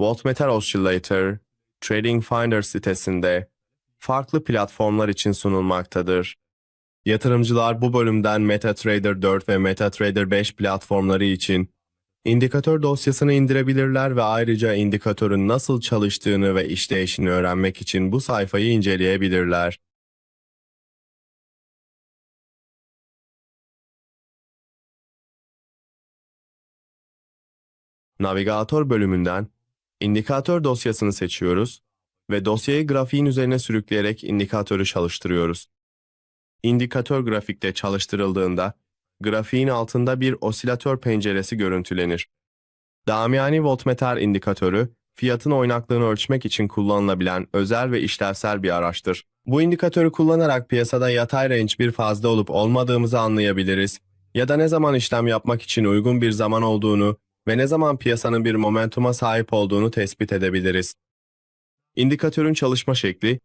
Voltmeter Oscillator, Trading Finder sitesinde farklı platformlar için sunulmaktadır. Yatırımcılar bu bölümden MetaTrader 4 ve MetaTrader 5 platformları için indikatör dosyasını indirebilirler ve ayrıca indikatörün nasıl çalıştığını ve işleyişini öğrenmek için bu sayfayı inceleyebilirler. Navigatör bölümünden indikatör dosyasını seçiyoruz ve dosyayı grafiğin üzerine sürükleyerek indikatörü çalıştırıyoruz. İndikatör grafikte çalıştırıldığında grafiğin altında bir osilatör penceresi görüntülenir. Damiani voltmeter indikatörü, fiyatın oynaklığını ölçmek için kullanılabilen özel ve işlevsel bir araçtır. Bu indikatörü kullanarak piyasada yatay range bir fazla olup olmadığımızı anlayabiliriz ya da ne zaman işlem yapmak için uygun bir zaman olduğunu ve ne zaman piyasanın bir momentuma sahip olduğunu tespit edebiliriz. İndikatörün çalışma şekli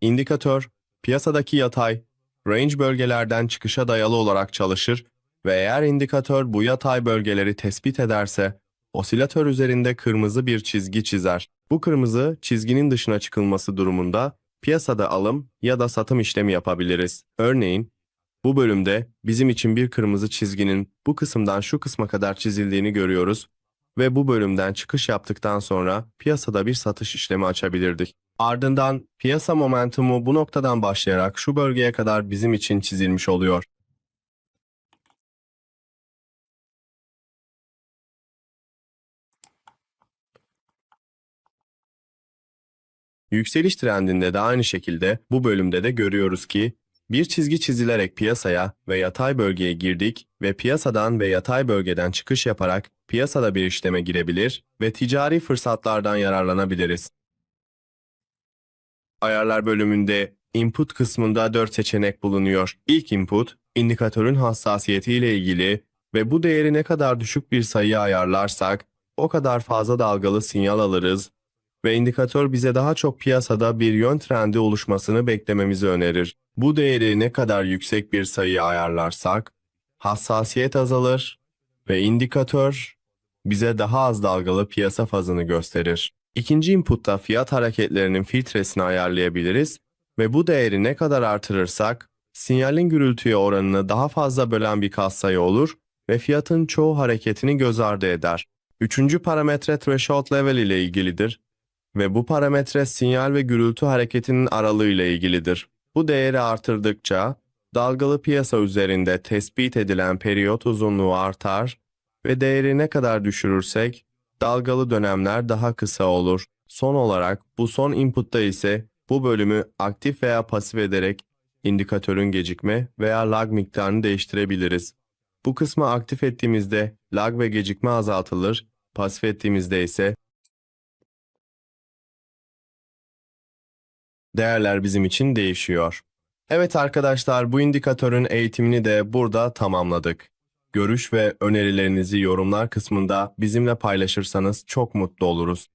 İndikatör, piyasadaki yatay, range bölgelerden çıkışa dayalı olarak çalışır ve eğer indikatör bu yatay bölgeleri tespit ederse, osilatör üzerinde kırmızı bir çizgi çizer. Bu kırmızı çizginin dışına çıkılması durumunda piyasada alım ya da satım işlemi yapabiliriz. Örneğin, bu bölümde bizim için bir kırmızı çizginin bu kısımdan şu kısma kadar çizildiğini görüyoruz ve bu bölümden çıkış yaptıktan sonra piyasada bir satış işlemi açabilirdik. Ardından piyasa momentumu bu noktadan başlayarak şu bölgeye kadar bizim için çizilmiş oluyor. Yükseliş trendinde de aynı şekilde bu bölümde de görüyoruz ki bir çizgi çizilerek piyasaya ve yatay bölgeye girdik ve piyasadan ve yatay bölgeden çıkış yaparak piyasada bir işleme girebilir ve ticari fırsatlardan yararlanabiliriz. Ayarlar bölümünde input kısmında 4 seçenek bulunuyor. İlk input, indikatörün hassasiyeti ile ilgili ve bu değeri ne kadar düşük bir sayıya ayarlarsak o kadar fazla dalgalı sinyal alırız ve indikatör bize daha çok piyasada bir yön trendi oluşmasını beklememizi önerir. Bu değeri ne kadar yüksek bir sayıya ayarlarsak hassasiyet azalır ve indikatör bize daha az dalgalı piyasa fazını gösterir. İkinci inputta fiyat hareketlerinin filtresini ayarlayabiliriz ve bu değeri ne kadar artırırsak sinyalin gürültüye oranını daha fazla bölen bir katsayı olur ve fiyatın çoğu hareketini göz ardı eder. Üçüncü parametre threshold level ile ilgilidir ve bu parametre sinyal ve gürültü hareketinin aralığı ile ilgilidir. Bu değeri artırdıkça dalgalı piyasa üzerinde tespit edilen periyot uzunluğu artar ve değeri ne kadar düşürürsek dalgalı dönemler daha kısa olur. Son olarak bu son inputta ise bu bölümü aktif veya pasif ederek indikatörün gecikme veya lag miktarını değiştirebiliriz. Bu kısmı aktif ettiğimizde lag ve gecikme azaltılır, pasif ettiğimizde ise değerler bizim için değişiyor. Evet arkadaşlar bu indikatörün eğitimini de burada tamamladık. Görüş ve önerilerinizi yorumlar kısmında bizimle paylaşırsanız çok mutlu oluruz.